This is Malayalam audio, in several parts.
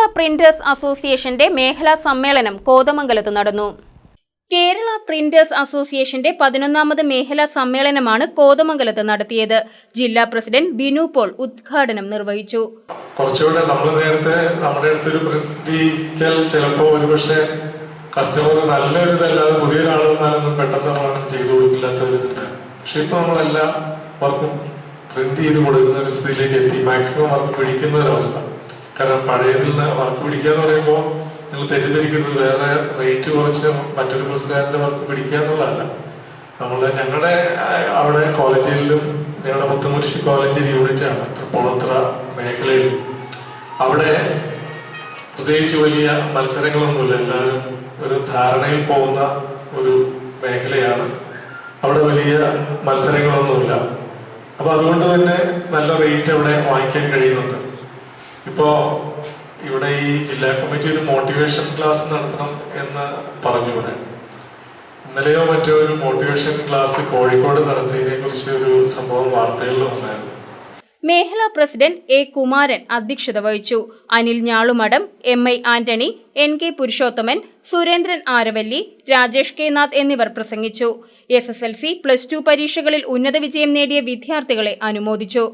കേരള പ്രിന്റേഴ്സ് അസോസിയേഷന്റെ മേഖലാ സമ്മേളനം കോതമംഗലത്ത് നടന്നു. കേരള പ്രിന്റേഴ്സ് അസോസിയേഷന്റെ പതിനൊന്നാമത് മേഖലാ സമ്മേളനമാണ് കോതമംഗലത്ത് നടത്തിയത്. ജില്ലാ പ്രസിഡന്റ് ബിനു പോൾ ഉദ്ഘാടനം നിർവഹിച്ചു. കുറച്ചുകൂടെ നമ്മൾ നേരത്തെ നമ്മുടെ അടുത്തൊരു പ്രിന്റിക്കൽ ചിലപ്പോ ഒരുപക്ഷെ കസ്റ്റമർ നല്ലൊരു ഇതല്ലാതെ പുതിയൊരാൾ വന്നാലൊന്നും പെട്ടെന്ന് നമ്മളൊന്നും ചെയ്തു കൊടുക്കില്ലാത്ത ഒരു ഇതുണ്ട്. പക്ഷെ ഇപ്പൊ നമ്മളെല്ലാം വർക്കും പ്രിന്റ് ചെയ്ത് കൊടുക്കുന്ന ഒരു സ്ഥിതിയിലേക്ക് എത്തി. മാക്സിമം വർക്ക് പിടിക്കുന്ന ഒരവസ്ഥ കാരണം പഴയതിൽ നിന്ന് വർക്ക് പിടിക്കുക എന്ന് പറയുമ്പോൾ നിങ്ങൾ തെറ്റിദ്ധരിക്കുന്നത് വേറെ റേറ്റ് കുറച്ച് മറ്റൊരു പ്രസിഡന്റിന്റെ വർക്ക് പിടിക്കുക എന്നുള്ളതല്ല. നമ്മൾ ഞങ്ങളുടെ അവിടെ കോളേജിലും ഞങ്ങളുടെ മുത്തമുരിശി കോളേജിൽ യൂണിറ്റ് ആണ് തൃപ്പൂണിത്ര മേഖലയിൽ. അവിടെ പ്രത്യേകിച്ച് വലിയ മത്സരങ്ങളൊന്നുമില്ല. എല്ലാവരും ഒരു ധാരണയിൽ പോകുന്ന ഒരു മേഖലയാണ്. അവിടെ വലിയ മത്സരങ്ങളൊന്നുമില്ല. അപ്പൊ അതുകൊണ്ട് തന്നെ നല്ല റേറ്റ് അവിടെ വാങ്ങിക്കാൻ കഴിയുന്നുണ്ട്. ഇപ്പോ ഇവിടെ ഈ ജില്ലാ കമ്മിറ്റി ഒരു മോട്ടിവേഷൻ ക്ലാസ് നടത്തണം എന്ന് പറഞ്ഞു ഇവിടെ. ഇന്നലെയോ മറ്റോ ഒരു മോട്ടിവേഷൻ ക്ലാസ് കോഴിക്കോട് നടത്തിയതിനെ കുറിച്ച് ഒരു സംഭവം വാർത്തകളിൽ വന്നായിരുന്നു മേഖലാ പ്രസിഡന്റ് എ കുമാരൻ അധ്യക്ഷത വഹിച്ചു. Anil Njalumadam M I Antony N K Purushothaman Surendran Aravalli Rajesh K Nath എന്നിവർ പ്രസംഗിച്ചു. S S L C plus two പരീക്ഷകളിൽ ഉന്നത വിജയം നേടിയ വിദ്യാർത്ഥികളെ അനുമോദിച്ചു.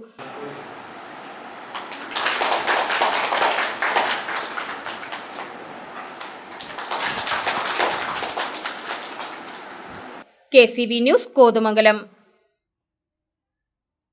K news Kothamangalam